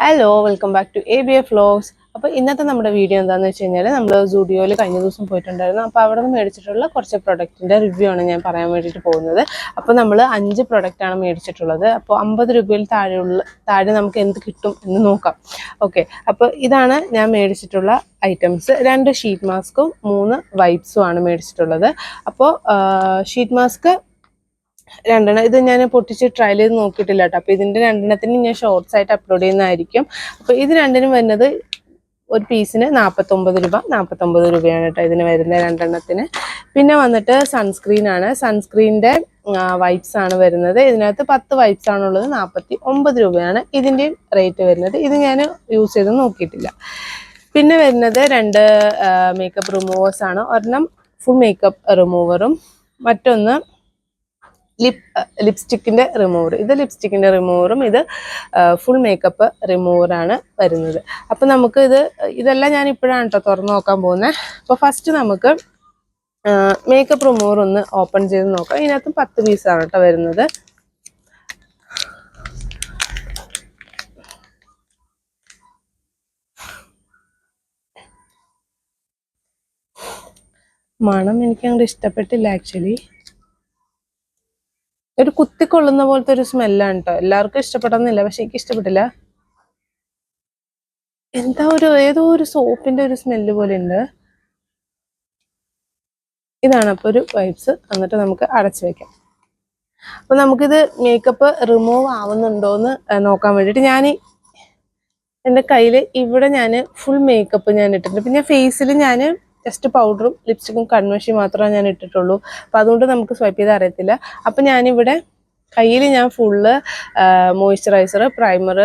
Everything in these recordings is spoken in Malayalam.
Hello welcome back to A B F vlogs അപ്പോൾ ഇന്നത്തെ നമ്മുടെ വീഡിയോ എന്താണെന്ന് വെച്ച് കഴിഞ്ഞാൽ നമ്മൾ സൂഡിയോയിൽ കഴിഞ്ഞ ദിവസം പോയിട്ടുണ്ടായിരുന്നു. അപ്പോൾ അവിടെ നിന്ന് മേടിച്ചിട്ടുള്ള കുറച്ച് പ്രൊഡക്റ്റിന്റെ റിവ്യൂ ആണ് ഞാൻ പറയാൻ വേണ്ടിയിട്ട് പോകുന്നത്. അപ്പോൾ നമ്മൾ അഞ്ച് പ്രൊഡക്റ്റാണ് മേടിച്ചിട്ടുള്ളത്. അപ്പോൾ അമ്പത് രൂപയിൽ താഴെയുള്ള താഴെ നമുക്ക് എന്ത് കിട്ടും എന്ന് നോക്കാം. ഓക്കെ അപ്പോൾ ഇതാണ് ഞാൻ മേടിച്ചിട്ടുള്ള ഐറ്റംസ് രണ്ട് ഷീറ്റ് മാസ്കും മൂന്ന് വൈപ്സും ആണ് മേടിച്ചിട്ടുള്ളത്. അപ്പോൾ ഷീറ്റ് മാസ്ക് രണ്ടെണ്ണം ഇത് ഞാൻ പൊട്ടിച്ച് ട്രയൽ ചെയ്ത് നോക്കിയിട്ടില്ല കേട്ടോ. അപ്പോൾ ഇതിന്റെ രണ്ടെണ്ണത്തിന് ഞാൻ ഷോർട്സ് ആയിട്ട് അപ്ലോഡ് ചെയ്യുന്നതായിരിക്കും. അപ്പോൾ ഇത് രണ്ടിനും വരുന്നത് ഒരു പീസിന് നാൽപ്പത്തൊമ്പത് രൂപ നാൽപ്പത്തൊമ്പത് രൂപയാണ് കേട്ടോ ഇതിന് വരുന്ന രണ്ടെണ്ണത്തിന്. പിന്നെ വന്നിട്ട് സൺസ്ക്രീൻ ആണ്. സൺസ്ക്രീനിന്റെ വൈപ്സ് ആണ് വരുന്നത്. ഇതിനകത്ത് പത്ത് വൈപ്സ് ആണുള്ളത് നാൽപ്പത്തി ഒമ്പത് രൂപയാണ് ഇതിന്റെയും റേറ്റ് വരുന്നത്. ഇത് ഞാൻ യൂസ് ചെയ്ത് നോക്കിയിട്ടില്ല. പിന്നെ വരുന്നത് രണ്ട് മേക്കപ്പ് റിമൂവേഴ്സ് ആണ്. ഒരെണ്ണം ഫുൾ മേക്കപ്പ് റിമൂവറും മറ്റൊന്ന് ലിപ് ലിപ്സ്റ്റിക്കിന്റെ റിമൂവർ ഇത് ലിപ്സ്റ്റിക്കിന്റെ റിമൂവറും ഇത് ഫുൾ മേക്കപ്പ് റിമൂവറാണ് വരുന്നത്. അപ്പം നമുക്ക് ഇത് ഇതെല്ലാം ഞാൻ ഇപ്പോഴാണ് കേട്ടോ തുറന്ന് നോക്കാൻ പോകുന്നത് അപ്പോൾ ഫസ്റ്റ് നമുക്ക് മേക്കപ്പ് റിമൂവർ ഒന്ന് ഓപ്പൺ ചെയ്ത് നോക്കാം. ഇതിനകത്ത് പത്ത് പീസാണ് കേട്ടോ വരുന്നത്. മണം എനിക്ക് അങ്ങോട്ട് ഇഷ്ടപ്പെട്ടില്ല ആക്ച്വലി ഒരു കുത്തിക്കൊള്ളുന്ന പോലത്തെ ഒരു സ്മെല്ലാണ് കേട്ടോ എല്ലാവർക്കും ഇഷ്ടപ്പെടുന്നില്ല പക്ഷെ എനിക്ക് ഇഷ്ടപ്പെട്ടില്ല. എന്താ ഒരു ഏതോ ഒരു സോപ്പിന്റെ ഒരു സ്മെല്ല് പോലെ ഉണ്ട് ഇതാണ് അപ്പൊ ഒരു വൈബ്സ്. എന്നിട്ട് നമുക്ക് അടച്ചു വെക്കാം. അപ്പൊ നമുക്കിത് മേക്കപ്പ് റിമൂവ് ആവുന്നുണ്ടോന്ന് നോക്കാൻ വേണ്ടിട്ട് ഞാൻ എന്റെ കയ്യിൽ ഇവിടെ ഞാൻ ഫുൾ മേക്കപ്പ് ഞാൻ ഇട്ടിട്ടുണ്ട് പിന്നെ ഫേസിൽ ഞാൻ ജസ്റ്റ് പൗഡറും ലിപ്സ്റ്റിക്കും കൺവേഷി മാത്രമേ ഞാൻ ഇട്ടിട്ടുള്ളൂ. അപ്പം അതുകൊണ്ട് നമുക്ക് സ്വൈപ്പ് ചെയ്ത് അറിയത്തില്ല. അപ്പം ഞാനിവിടെ കയ്യിൽ ഞാൻ ഫുള്ള് മോയ്സ്ചറൈസർ പ്രൈമർ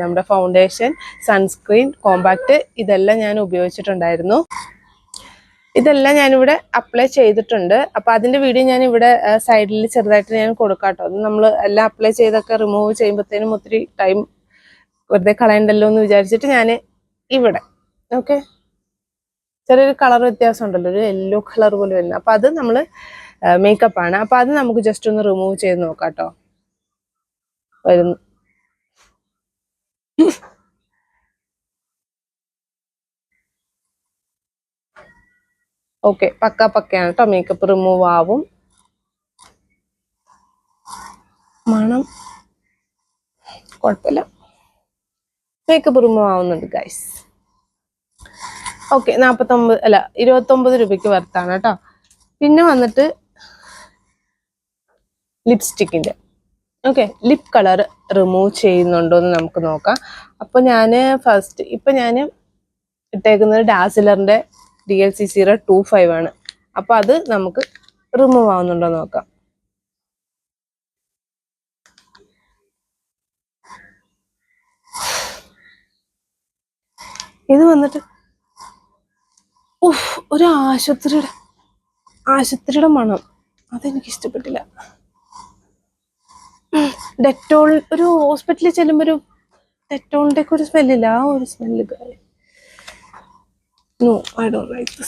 നമ്മുടെ ഫൗണ്ടേഷൻ സൺസ്ക്രീൻ കോമ്പാക്റ്റ് ഇതെല്ലാം ഞാൻ ഉപയോഗിച്ചിട്ടുണ്ടായിരുന്നു. ഇതെല്ലാം ഞാനിവിടെ അപ്ലൈ ചെയ്തിട്ടുണ്ട്. അപ്പോൾ അതിന്റെ വീഡിയോ ഞാൻ ഇവിടെ സൈഡിൽ ചെറുതായിട്ട് ഞാൻ കൊടുക്കാം കേട്ടോ അത് നമ്മൾ എല്ലാം അപ്ലൈ ചെയ്തൊക്കെ റിമൂവ് ചെയ്യുമ്പോഴത്തേനും ഒത്തിരി ടൈം വെറുതെ കളയണ്ടല്ലോ എന്ന് വിചാരിച്ചിട്ട് ഞാൻ ഇവിടെ ഓക്കെ ചെറിയൊരു കളർ വ്യത്യാസം ഉണ്ടല്ലോ ഒരു യെല്ലോ കളർ പോലെ വരുന്നത്. അപ്പൊ അത് നമ്മൾ മേക്കപ്പ് ആണ്. അപ്പൊ അത് നമുക്ക് ജസ്റ്റ് ഒന്ന് റിമൂവ് ചെയ്ത് നോക്കാം കേട്ടോ വരുന്നു. ഓക്കെ പക്ക പക്കയാണ് കേട്ടോ മേക്കപ്പ് റിമൂവ് ആവും. മണം. കുഴപ്പമില്ല. മേക്കപ്പ് റിമൂവ് ആവുന്നുണ്ട് ഗൈസ് ഓക്കെ നാൽപ്പത്തൊമ്പത് അല്ല ഇരുപത്തൊമ്പത് രൂപയ്ക്ക് വർത്താണ് കേട്ടോ. പിന്നെ വന്നിട്ട് ലിപ്സ്റ്റിക്കിന്റെ. ഓക്കെ ലിപ് കളർ റിമൂവ് ചെയ്യുന്നുണ്ടോ എന്ന് നമുക്ക് നോക്കാം. അപ്പോൾ ഞാൻ ഫസ്റ്റ് ഇപ്പം ഞാൻ ഇട്ടേക്കുന്നത് ഡാസിലറിന്റെ D L C zero two five ആണ്. അപ്പോൾ അത് നമുക്ക് റിമൂവ് ആവുന്നുണ്ടോ നോക്കാം. ഇത് വന്നിട്ട് ഉഫ് ഒരു ആശുപത്രിയുടെ ആശുപത്രിയുടെ മണം. അതെനിക്ക് ഇഷ്ടപ്പെട്ടില്ല. ഡെറ്റോൾ ഒരു ഹോസ്പിറ്റലിൽ ചെല്ലുമ്പോൾ ഒരു ഡെറ്റോളിന്റെ ഒക്കെ ഒരു സ്മെല്ലില്ല. ആ ഒരു smell no I don't like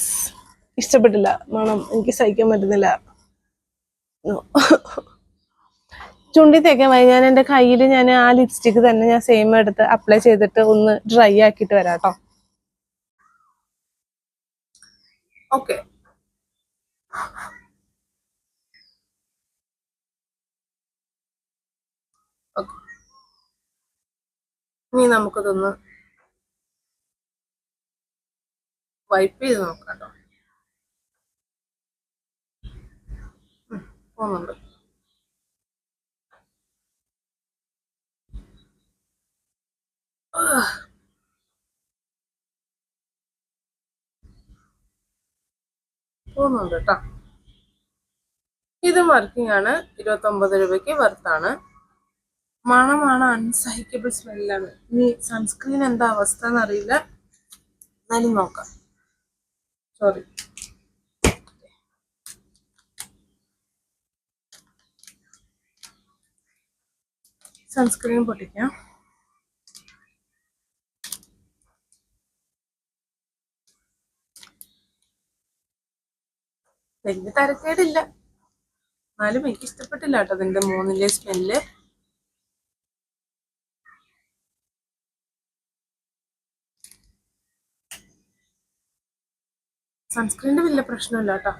ഇഷ്ടപ്പെട്ടില്ല. മണം. എനിക്ക് സഹിക്കാൻ പറ്റുന്നില്ല. ചുണ്ടി തേക്കാൻ വൈ ഞാൻ എന്റെ കയ്യിൽ ഞാൻ ആ ലിപ്സ്റ്റിക്ക് തന്നെ ഞാൻ സെയിം എടുത്ത് അപ്ലൈ ചെയ്തിട്ട് ഒന്ന് ഡ്രൈ ആക്കിയിട്ട് വരാം കേട്ടോ ഓക്കെ ഇനി നമുക്കതൊന്ന് വൈപ്പ് ചെയ്ത് നോക്കാം കേട്ടോ പോകുന്നുണ്ട് പോകുന്നുണ്ട് കേട്ടോ. ഇതും വർക്കിംഗ് ആണ്. ഇരുപത്തൊമ്പത് രൂപയ്ക്ക് വർത്താണ് മണമാണ് അൺസഹിക്കബിൾ സ്മെല്ലാണ് ഇനി സൺസ്ക്രീൻ എന്താ അവസ്ഥ എന്നറിയില്ല. എന്നാലും നോക്കാം. സോറി സൺസ്ക്രീൻ പൊട്ടിക്കാം. വലിയ തരക്കേടില്ല. എന്നാലും എനിക്ക് ഇഷ്ടപ്പെട്ടില്ല കേട്ടോ അതിന്റെ മൂന്നിലെ സ്മെല്ല് സൺസ്ക്രീനിന്റെ വലിയ പ്രശ്നമില്ല കേട്ടോ.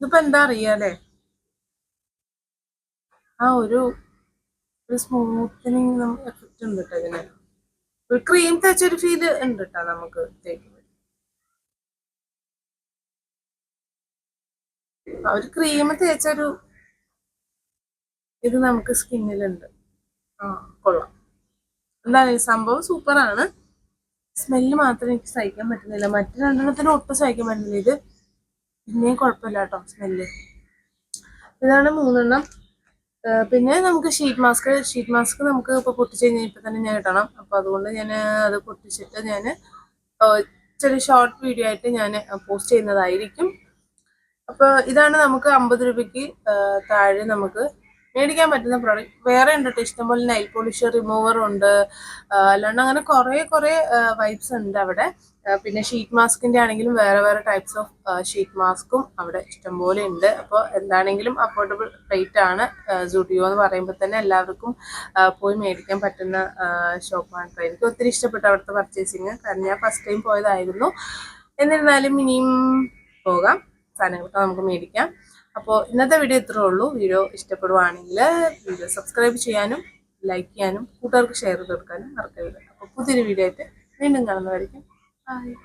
ഇതിപ്പോ എന്താ അറിയാലേ ആ ഒരു സ്മൂത്തനിങ് എഫക്റ്റ് ഉണ്ട് കേട്ടോ ഇതിന്. ഒരു ക്രീം തേച്ചൊരു ഫീൽ ഉണ്ട് കേട്ടോ നമുക്ക് തേക്കും ഒരു ക്രീം തേച്ചൊരു ഇത് നമുക്ക് സ്കിന്നിലുണ്ട്. ആ കൊള്ളാം. എന്തായാലും ഈ സംഭവം? സൂപ്പറാണ്. സ്മെല്ല് മാത്രം എനിക്ക് സഹിക്കാൻ പറ്റുന്നില്ല. മറ്റു രണ്ടെണ്ണത്തിന് ഒട്ടും സഹിക്കാൻ പറ്റുന്നില്ല. ഇത് പിന്നെയും കുഴപ്പമില്ല കേട്ടോ സ്മെല്ല്. ഇതാണ് മൂന്നെണ്ണം. പിന്നെ നമുക്ക് ഷീറ്റ് മാസ്ക് ഷീറ്റ് മാസ്ക് നമുക്ക് ഇപ്പോൾ പൊട്ടിച്ച് കഴിഞ്ഞാൽ ഇപ്പം തന്നെ ഞാൻ ഇടണം. അപ്പോൾ അതുകൊണ്ട് ഞാൻ അത് പൊട്ടിച്ചിട്ട് ഞാൻ ചെറിയ ഷോർട്ട് വീഡിയോ ആയിട്ട് ഞാൻ പോസ്റ്റ് ചെയ്യുന്നതായിരിക്കും. അപ്പോൾ ഇതാണ് നമുക്ക് അമ്പത് രൂപയ്ക്ക് താഴെ നമുക്ക് മേടിക്കാൻ പറ്റുന്ന പ്രോഡക്റ്റ് വേറെ ഉണ്ട് കേട്ടോ ഇഷ്ടംപോലെ നൈൽ പോളിഷ് റിമൂവർ ഉണ്ട്. അല്ലാണ്ട് അങ്ങനെ കുറേ കുറേ വൈബ്സ് ഉണ്ട് അവിടെ. പിന്നെ ഷീറ്റ് മാസ്കിന്റെ ആണെങ്കിലും വേറെ വേറെ ടൈപ്സ് ഓഫ് ഷീറ്റ് മാസ്കും അവിടെ ഇഷ്ടംപോലെ ഉണ്ട്. അപ്പോൾ എന്താണെങ്കിലും അഫോർഡബിൾ റേറ്റ് ആണ് സുഡിയോ എന്ന് പറയുമ്പോൾ തന്നെ എല്ലാവർക്കും പോയി മേടിക്കാൻ പറ്റുന്ന ഷോപ്പാണ് കേട്ടോ എനിക്ക് ഒത്തിരി ഇഷ്ടപ്പെട്ടു അവിടുത്തെ പർച്ചേസിങ് കാരണം ഞാൻ ഫസ്റ്റ് ടൈം പോയതായിരുന്നു. എന്നിരുന്നാലും ഇനിയും പോകാം. സാധനങ്ങളൊക്കെ നമുക്ക് മേടിക്കാം. അപ്പോൾ ഇന്നത്തെ വീഡിയോ ഇത്രേ ഉള്ളൂ. വീഡിയോ ഇഷ്ടപ്പെടുവാണെങ്കിൽ വീഡിയോ സബ്സ്ക്രൈബ് ചെയ്യാനും ലൈക്ക് ചെയ്യാനും കൂട്ടുകാർക്ക് ഷെയർ ചെയ്ത് കൊടുക്കാനും മറക്കരുത്. അപ്പോൾ പുതിയൊരു വീഡിയോ ആയിട്ട് വീണ്ടും കാണുന്നതായിരിക്കും ബൈ